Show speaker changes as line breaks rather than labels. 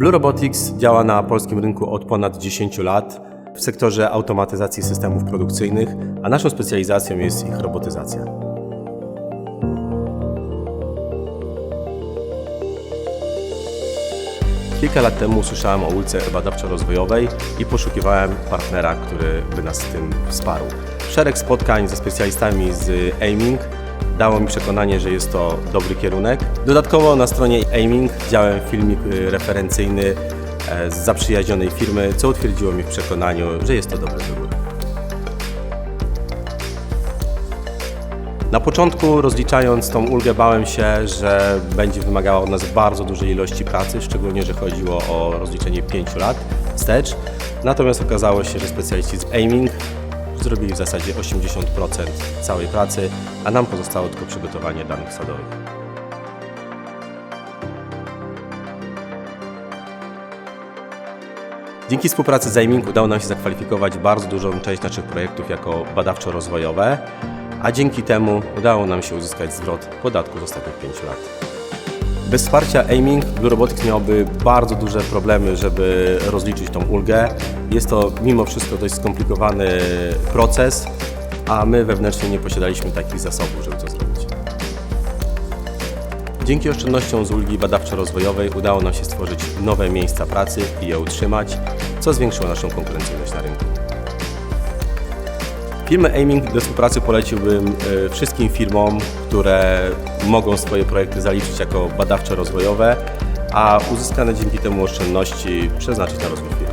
Blue Robotics działa na polskim rynku od ponad 10 lat w sektorze automatyzacji systemów produkcyjnych, a naszą specjalizacją jest ich robotyzacja. Kilka lat temu usłyszałem o ulicy badawczo-rozwojowej i poszukiwałem partnera, który by nas w tym wsparł. Szereg spotkań ze specjalistami z Aiming dało mi przekonanie, że jest to dobry kierunek. Dodatkowo na stronie Aiming widziałem filmik y, referencyjny e, z zaprzyjaźnionej firmy, co utwierdziło mnie w przekonaniu, że jest to dobry wybór. Na początku rozliczając tą ulgę bałem się, że będzie wymagała od nas bardzo dużej ilości pracy, szczególnie, że chodziło o rozliczenie 5 lat wstecz. Natomiast okazało się, że specjaliści z Aiming zrobili w zasadzie 80% całej pracy, a nam pozostało tylko przygotowanie danych sadowych. Dzięki współpracy z Aiming udało nam się zakwalifikować bardzo dużą część naszych projektów jako badawczo-rozwojowe, a dzięki temu udało nam się uzyskać zwrot podatku z ostatnich 5 lat. Bez wsparcia Aiming Blue Robotics miałoby bardzo duże problemy, żeby rozliczyć tą ulgę. Jest to mimo wszystko dość skomplikowany proces, a my wewnętrznie nie posiadaliśmy takich zasobów, żeby to zrobić. Dzięki oszczędnościom z ulgi badawczo-rozwojowej udało nam się stworzyć nowe miejsca pracy i je utrzymać, co zwiększyło naszą konkurencyjność na rynku. Firmę Aiming do współpracy poleciłbym e, wszystkim firmom, które mogą swoje projekty zaliczyć jako badawczo-rozwojowe, a uzyskane dzięki temu oszczędności przeznaczyć na rozwój firmy.